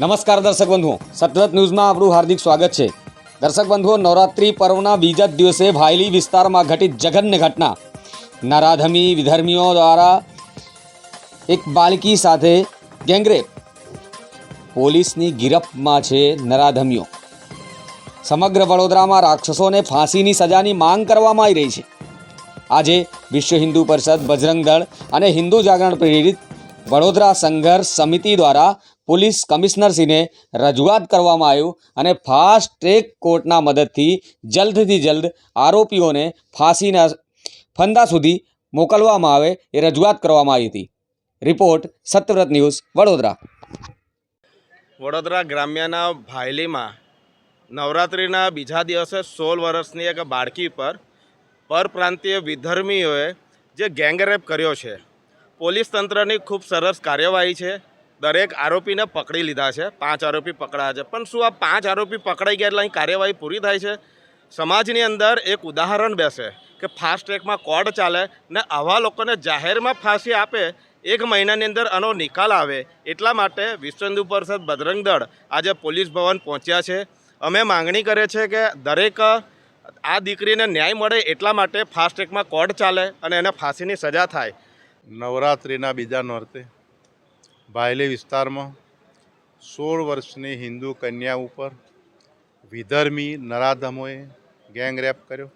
નમસ્કાર દર્શક બંધુઓ. સતત ન્યૂઝમાં આપણું હાર્દિક સ્વાગત છે. દર્શક બંધુઓ, નવરાત્રિ પર્વના બીજા જ દિવસે ભાયલી વિસ્તારમાં ઘટિત જઘન્ય ઘટના. નરાધમી વિધર્મીઓ દ્વારા એક બાળકી સાથે ગેંગરેપ. પોલીસની ગિરફમાં છે નરાધમીઓ. સમગ્ર વડોદરામાં રાક્ષસોને ફાંસીની સજાની માંગ કરવામાં આવી રહી છે. આજે વિશ્વ હિન્દુ પરિષદ બજરંગ દળ અને હિન્દુ જાગરણ પ્રેરિત વડોદરા સંઘર્ષ સમિતિ દ્વારા પોલીસ કમિશનરશ્રીને રજૂઆત કરવામાં આવ્યું અને ફાસ્ટ ટ્રેક કોર્ટના મદદથી જલ્દથી જલ્દ આરોપીઓને ફાંસીના ફંદા સુધી મોકલવામાં આવે એ રજૂઆત કરવામાં આવી હતી. Report Satyavrat news, Vadodara. Vadodara ગ્રામ્યના ભાયલીમાં નવરાત્રિના બીજા દિવસે સોળ વર્ષની એક બાળકી પર પરપ્રાંતીય વિધર્મીઓએ જે ગેંગરેપ કર્યો છે, પોલીસ તંત્રની ખૂબ સરસ કાર્યવાહી છે. દરેક આરોપીને પકડી લીધા છે, પાંચ આરોપી પકડાયા છે. પણ શું આ પાંચ આરોપી પકડાઈ ગયા એટલે અહીં કાર્યવાહી પૂરી થાય છે? સમાજની અંદર એક ઉદાહરણ બેસે કે ફાસ્ટ ટ્રેકમાં કોર્ટ ચાલે ને આવા લોકોને જાહેરમાં ફાંસી આપે, એક મહિનાની અંદર આનો નિકાલ આવે. એટલા માટે વિશ્વ હિન્દુ પરિષદ બજરંગ દળ આજે પોલીસ ભવન પહોંચ્યા છે. અમે માંગણી કરે છે કે દરેક આ દીકરીને ન્યાય મળે એટલા માટે ફાસ્ટ ટ્રેકમાં કોર્ટ ચાલે અને એને ફાંસીની સજા થાય. નવરાત્રિના બીજા નોરતે. ભાયલી વિસ્તારમાં સોળ વર્ષની હિન્દુ કન્યા ઉપર વિધર્મી નરાધમોએ ગેંગરેપ કર્યો.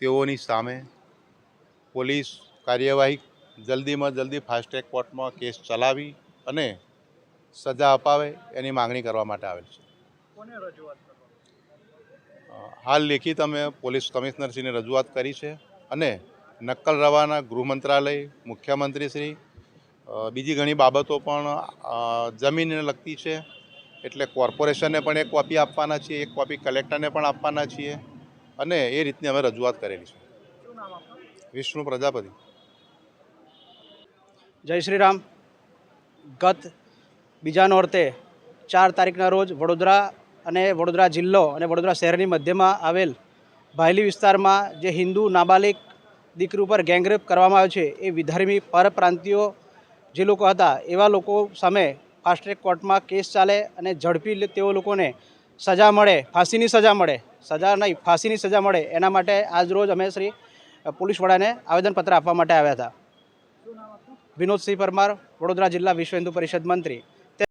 તેઓની સામે પોલીસ કાર્યવાહી જલ્દીમાં જલ્દી ફાસ્ટ ટ્રેક કોર્ટમાં કેસ ચલાવી અને સજા અપાવે એની માંગણી કરવા માટે આવેલ છે. હાલ લેખિત અમે પોલીસ કમિશનરશ્રીને રજૂઆત કરી છે અને નક્કલ રવાના ગૃહ મંત્રાલય મુખ્યમંત્રીશ્રી બીજી ઘણી બાબતો પણ જમીનને લગતી છે. એટલે કોર્પોરેશનને પણ એક કોપી આપવાના છીએ એક કોપી કલેક્ટરને પણ આપવાના છીએ. અને એ રીતની અમે રજૂઆત કરેલી છે. વિષ્ણુ પ્રજાપતિ. જય શ્રી રામ ગત બીજા નોરતે ચાર તારીખના રોજ વડોદરા અને વડોદરા જિલ્લો અને વડોદરા શહેરની મધ્યમાં આવેલ ભાયલી વિસ્તારમાં જે હિન્દુ નાબાલિક દીકરી ઉપર ગેંગરેપ કરવામાં આવ્યો છે એ વિધર્મી પરપ્રાંતિયો જે લોકો હતા, એવા લોકો સામે ફાસ્ટ ટ્રેક કોર્ટમાં કેસ ચાલે અને ઝડપી તેઓ લોકોને સજા મળે, ફાંસીની સજા મળે. સજા નહીં, ફાંસીની સજા મળે. એના માટે આજ રોજ અમે શ્રી પોલીસ વડાને આવેદનપત્ર આપવા માટે આવ્યા હતા. વિનોદસિંહ પરમાર, વડોદરા જિલ્લા વિશ્વ હિન્દુ પરિષદ મંત્રી.